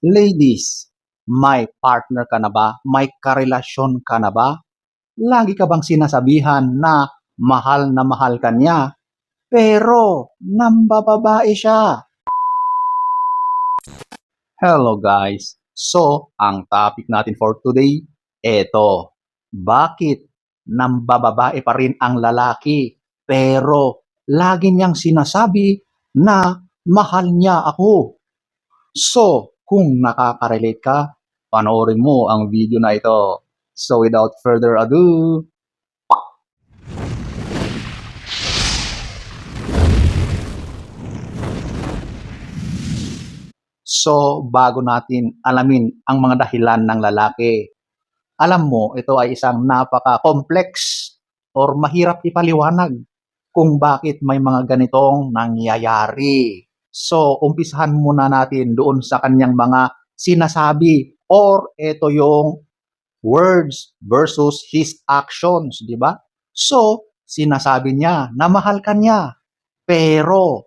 Ladies, may partner ka na ba? May karelasyon ka na ba? Lagi ka bang sinasabihan na mahal na mahal ka niya, pero nambababae siya? Hello guys! So, ang topic natin for today, eto. Bakit nambababae pa rin ang lalaki, pero lagi niyang sinasabi na mahal niya ako? So, kung nakaka-relate ka, panoorin mo ang video na ito. So, without further ado, So, bago natin alamin ang mga dahilan ng lalaki, alam mo, ito ay isang napaka-complex or mahirap ipaliwanag kung bakit may mga ganitong nangyayari. So, umpisahan muna natin doon sa kanyang mga sinasabi or ito yung words versus his actions, di ba? So, sinasabi niya na mahal ka niya, pero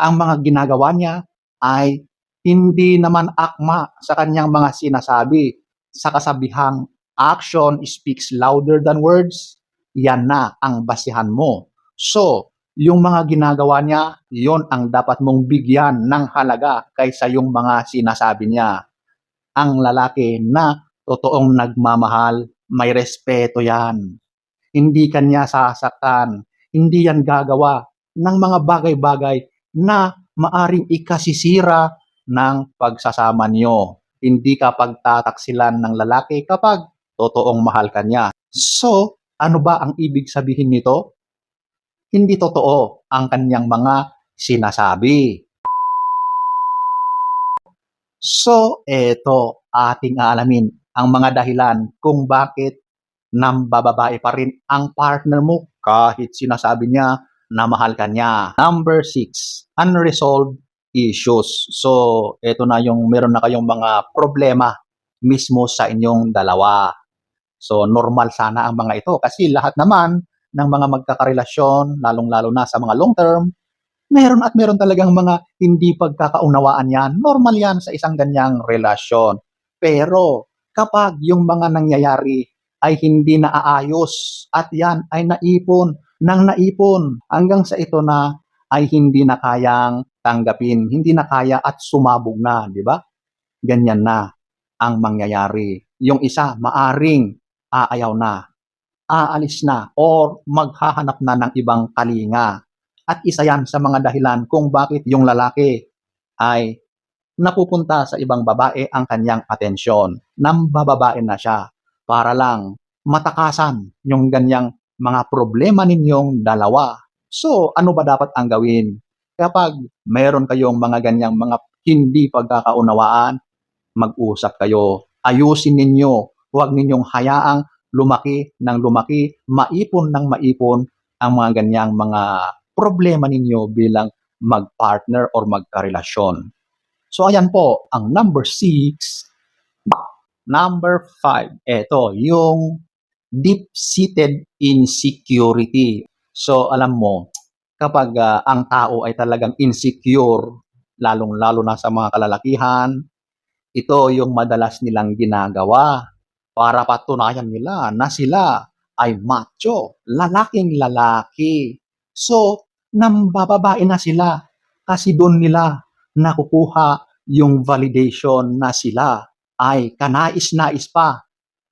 ang mga ginagawa niya ay hindi naman akma sa kanyang mga sinasabi. Sa kasabihang action speaks louder than words, yan na ang basihan mo. So, yung mga ginagawa niya, yon ang dapat mong bigyan ng halaga kaysa yung mga sinasabi niya. Ang lalaki na totoong nagmamahal, may respeto yan. Hindi kanya sasaktan, hindi yan gagawa ng mga bagay-bagay na maaring ikasisira ng pagsasama niyo. Hindi ka pagtataksilan ng lalaki kapag totoong mahal ka niya. So, ano ba ang ibig sabihin nito? Hindi totoo ang kanyang mga sinasabi. So, eto ating aalamin ang mga dahilan kung bakit nambababae pa rin ang partner mo kahit sinasabi niya na mahal ka niya. Number six, unresolved issues. So, eto na yung meron na kayong mga problema mismo sa inyong dalawa. So, normal sana ang mga ito kasi lahat naman ng mga magkakarelasyon, lalong-lalo na sa mga long term, meron at meron talagang mga hindi pagkakaunawaan yan. Normal yan sa isang ganyang relasyon. Pero kapag yung mga nangyayari ay hindi naaayos at yan ay naipon ng naipon hanggang sa ito na ay hindi na kayang tanggapin, hindi na kaya at sumabog na, di ba? Ganyan na ang mangyayari. Yung isa, maaring aayaw na, aalis na, or maghahanap na ng ibang kalinga. At isa yan sa mga dahilan kung bakit yung lalaki ay napupunta sa ibang babae ang kanyang atensyon. Nambababae na siya para lang matakasan yung ganyang mga problema ninyong dalawa. So, ano ba dapat ang gawin? Kapag mayroon kayong mga ganyang mga hindi pagkakaunawaan, mag-usap kayo. Ayusin ninyo. Huwag ninyong hayaang lumaki ng lumaki, maipon ng maipon ang mga ganyang mga problema ninyo bilang mag-partner or magkarelasyon. So ayan po, ang number six. Number five, ito, yung deep-seated insecurity. So alam mo, kapag ah, ang tao ay talagang insecure, lalong-lalo na sa mga kalalakihan, ito yung madalas nilang ginagawa para patunayan nila na sila ay macho, lalaking lalaki. So, nambababae na sila kasi doon nila nakukuha yung validation na sila ay kanais-nais pa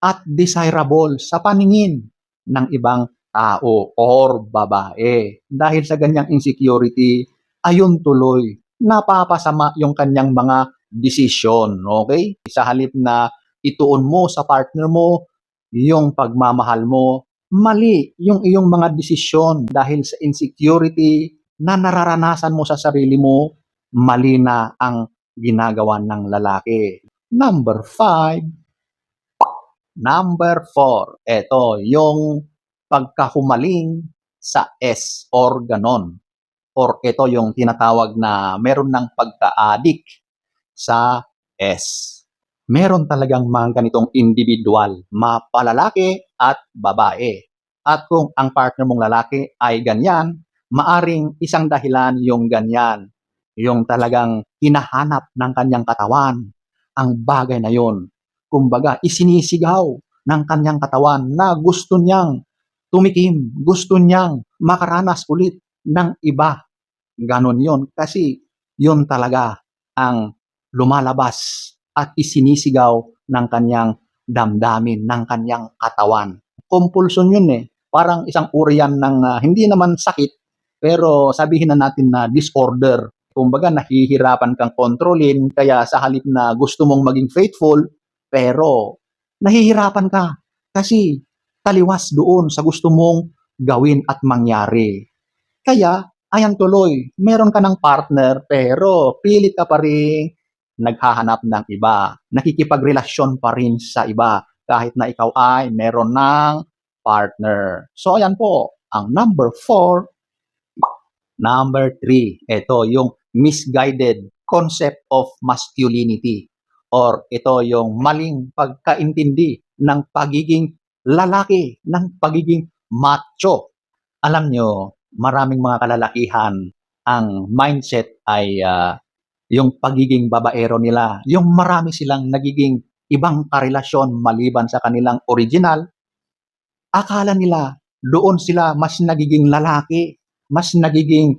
at desirable sa paningin ng ibang tao or babae. Dahil sa ganyang insecurity, ayun tuloy, napapasama yung kanyang mga decision, okay? Sa halip na ituon mo sa partner mo yung pagmamahal mo, mali yung iyong mga desisyon dahil sa insecurity na nararanasan mo sa sarili mo, mali na ang ginagawa ng lalaki. Number five, Number four, ito, yung pagkahumaling sa S or ganon. Or ito yung tinatawag na meron ng pagka-addict sa S. Meron talagang mga ganitong individual, mapalalaki at babae. At kung ang partner mong lalaki ay ganyan, maaring isang dahilan yung ganyan. Yung talagang hinahanap ng kanyang katawan. ang bagay na yon. Kumbaga, isinisigaw ng kanyang katawan na gusto niyang tumikim, gusto niyang makaranas ulit ng iba. Ganon yon kasi yon talaga ang lumalabas at isinisigaw ng kanyang damdamin, ng kanyang katawan. Compulsion yun eh. Parang isang uri ng ah, hindi naman sakit, pero sabihin na natin na disorder. Kumbaga, nahihirapan kang kontrolin, kaya sa halip na gusto mong maging faithful, pero nahihirapan ka kasi taliwas doon sa gusto mong gawin at mangyari. Kaya, ayan tuloy, meron ka ng partner, pero pilit ka pa rin naghahanap ng iba. Nakikipagrelasyon pa rin sa iba kahit na ikaw ay meron ng partner. So, ayan po, ang number four. Number three, ito yung misguided concept of masculinity or ito yung maling pagkaintindi ng pagiging lalaki, ng pagiging macho. Alam nyo, maraming mga kalalakihan, ang mindset ay ah, yung pagiging babaero nila. Yung marami silang nagiging ibang karelasyon maliban sa kanilang original, akala nila doon sila mas nagiging lalaki, mas nagiging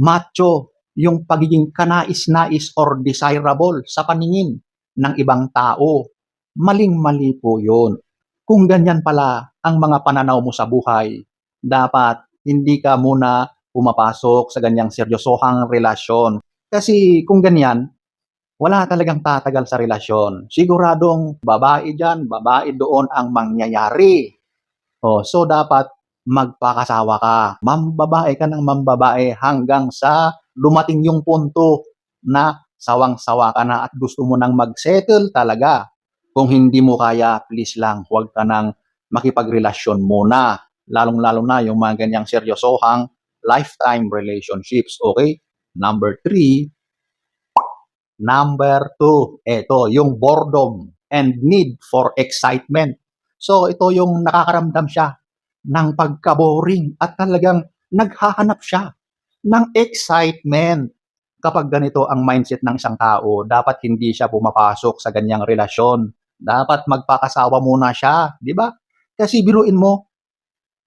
macho, yung pagiging kanais-nais or desirable sa paningin ng ibang tao. Maling-mali po yun. Kung ganyan pala ang mga pananaw mo sa buhay, dapat hindi ka muna pumapasok sa ganyang seryosohang relasyon. Kasi kung ganyan, wala talagang tatagal sa relasyon. Siguradong babae dyan, babae doon ang mangyayari. Oh, so dapat magpakasawa ka. Mambabae ka ng mambabae hanggang sa dumating yung punto na sawang-sawa ka na at gusto mo nang mag-settle talaga. Kung hindi mo kaya, please lang, huwag ka nang makipagrelasyon muna. Lalong-lalo na yung mga ganyang seryosohang lifetime relationships. Okay? Number three, Number two, ito, yung boredom and need for excitement. So, ito yung nakakaramdam siya ng pagka-boring at talagang naghahanap siya ng excitement. Kapag ganito ang mindset ng isang tao, dapat hindi siya pumapasok sa ganyang relasyon. Dapat magpakasawa muna siya, di ba? Kasi biruin mo,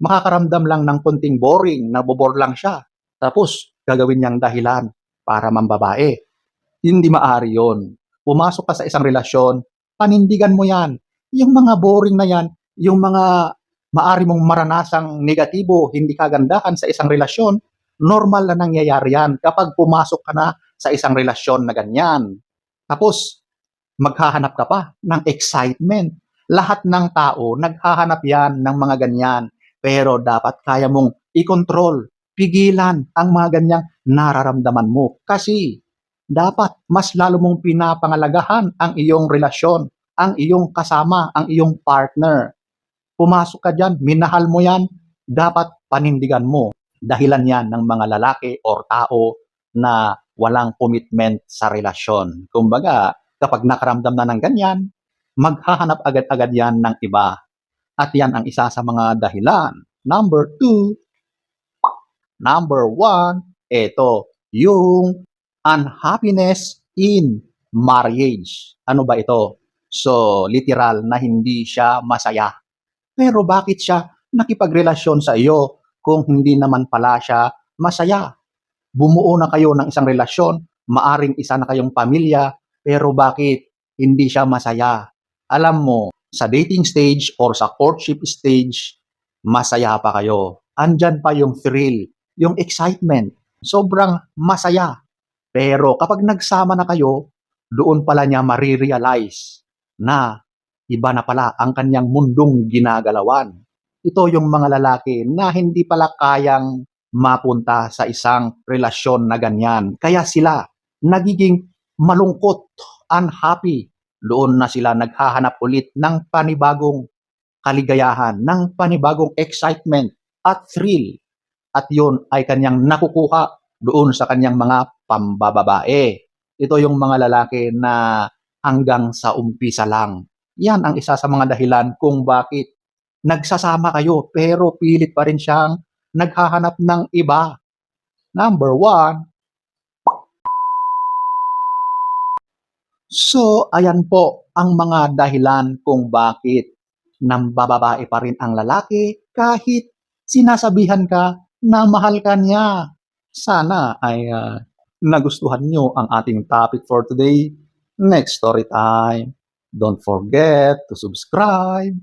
makakaramdam lang ng konting boring, nabobor lang siya. Tapos, gagawin niyang dahilan para mambabae. Hindi maari yon. Pumasok ka sa isang relasyon, panindigan mo yan. Yung mga boring na yan, yung mga maari mong maranasang negatibo, hindi kagandahan sa isang relasyon, normal na nangyayari yan kapag pumasok ka na sa isang relasyon na ganyan. Tapos, maghahanap ka pa ng excitement. Lahat ng tao, naghahanap yan ng mga ganyan. Pero dapat kaya mong i-control, pigilan ang mga ganyang nararamdaman mo. Kasi dapat mas lalo mong pinapangalagahan ang iyong relasyon, ang iyong kasama, ang iyong partner. Pumasok ka dyan, minahal mo yan, dapat panindigan mo. Dahilan yan ng mga lalaki or tao na walang commitment sa relasyon. Kumbaga, kapag nakaramdam na ng ganyan, maghahanap agad-agad yan ng iba. At yan ang isa sa mga dahilan. Number two, number one, ito, yung unhappiness in marriage. Ano ba ito? So, literal na hindi siya masaya. Pero bakit siya nakipagrelasyon sa iyo kung hindi naman pala siya masaya? Bumuo na kayo ng isang relasyon, maaring isa na kayong pamilya, pero bakit hindi siya masaya? Alam mo, sa dating stage or sa courtship stage, masaya pa kayo. Andyan pa yung thrill, yung excitement. Sobrang masaya. Pero kapag nagsama na kayo, doon pala niya marirealize na iba na pala ang kanyang mundong ginagalawan. Ito yung mga lalaki na hindi pala kayang mapunta sa isang relasyon na ganyan. Kaya sila nagiging malungkot, unhappy. Doon na sila naghahanap ulit ng panibagong kaligayahan, ng panibagong excitement at thrill. At yun ay kanyang nakukuha doon sa kanyang mga pambababae. Ito yung mga lalaki na hanggang sa umpisa lang. Yan ang isa sa mga dahilan kung bakit nagsasama kayo pero pilit pa rin siyang naghahanap ng iba. Number one, So, ayan po ang mga dahilan kung bakit nambababae pa rin ang lalaki kahit sinasabihan ka na mahal ka niya. Sana ay ah, nagustuhan nyo ang ating topic for today. Next story time. Don't forget to subscribe